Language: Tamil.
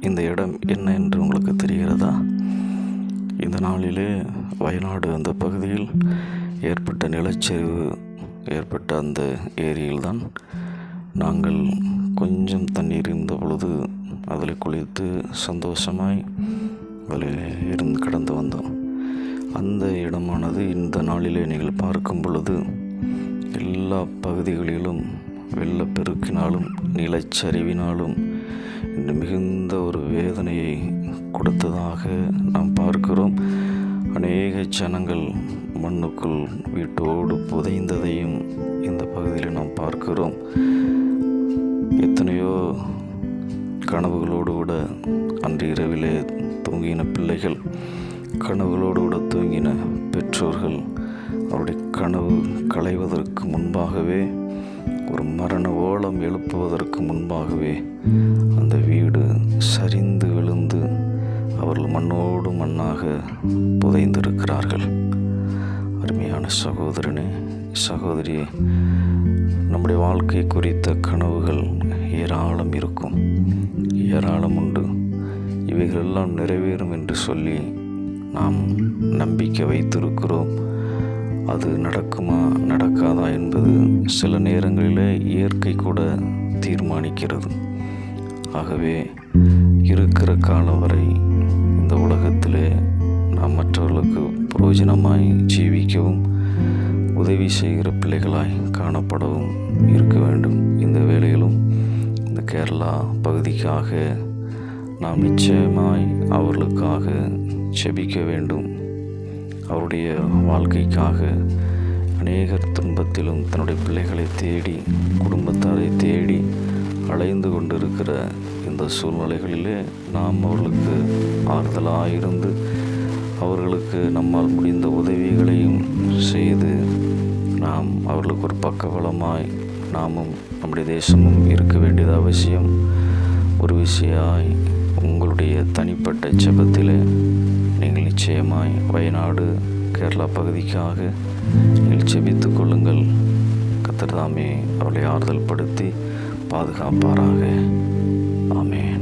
இந்த இடம் என்ன என்று உங்களுக்கு தெரிகிறதா? இந்த நாளிலே வயநாடு அந்த பகுதியில் ஏற்பட்ட நிலச்சரிவு ஏற்பட்ட அந்த ஏரியில்தான் நாங்கள் கொஞ்சம் தண்ணீர் இருந்த பொழுது அதில் குளித்து சந்தோஷமாய் அதில் இருந்து கடந்து வந்தோம். அந்த இடமானது இந்த நாளிலே நீங்கள் பார்க்கும் பொழுது எல்லா பகுதிகளிலும் வெள்ளப்பெருக்கினாலும் நிலச்சரிவினாலும் மிகுந்த ஒரு வேதனையை கொடுத்ததாக நாம் பார்க்கிறோம். அநேக ஜனங்கள் மண்ணுக்குள் வீட்டோடு புதைந்ததையும் இந்த பகுதியில் நாம் பார்க்கிறோம். எத்தனையோ கனவுகளோடு கூட அன்று இரவிலே தூங்கின பிள்ளைகள் கனவுகளோடு கூட தூங்கின பெற்றோர்கள் அவருடைய கனவு களைவதற்கு முன்பாகவே ஒரு மரண ஓலம் எழுப்புவதற்கு முன்பாகவே அந்த வீடு சரிந்து விழுந்து அவர்கள் மண்ணோடு மண்ணாக புதைந்திருக்கிறார்கள். அருமையான சகோதரனே சகோதரியே நம்முடைய வாழ்க்கை குறித்த கனவுகள் ஏராளம் இருக்கும். ஏராளம் உண்டு. இவைகளெல்லாம் நிறைவேறும் என்று சொல்லி நாம் நம்பிக்கை வைத்திருக்கிறோம். அது நடக்குமா நடக்க சில நேரங்களிலே இயற்கை கூட தீர்மானிக்கிறது. ஆகவே இருக்கிற காலம் வரை இந்த உலகத்திலே நாம் மற்றவர்களுக்கு பிரயோஜனமாய் ஜீவிக்கவும் உதவி செய்கிற பிள்ளைகளாய் காணப்படவும் இருக்க வேண்டும். இந்த வேளையிலும் இந்த கேரளா பகுதிக்காக நாம் நிச்சயமாய் அவர்களுக்காக செபிக்க வேண்டும். அவருடைய வாழ்க்கைக்காக அநேகர் துன்பத்திலும் தன்னுடைய பிள்ளைகளை தேடி குடும்பத்தாரை தேடி அலைந்து கொண்டிருக்கிற இந்த சூழ்நிலைகளிலே நாம் அவர்களுக்கு ஆறுதலாக இருந்து அவர்களுக்கு நம்மால் முடிந்த உதவிகளையும் செய்து நாம் அவர்களுக்கு ஒரு பக்கபலமாய் நாமும் நம்முடைய தேசமும் இருக்க வேண்டியது அவசியம். ஒரு விஷயாய் உங்களுடைய தனிப்பட்ட ஜெபத்திலே நீங்கள் நிச்சயமாய் வயநாடு கேரளா பகுதிக்காக நீங்கள் செபித்துக் கொள்ளுங்கள். கத்தர்தாமே அவளை ஆறுதல் படுத்தி பாதுகாப்பாராக. ஆமென்.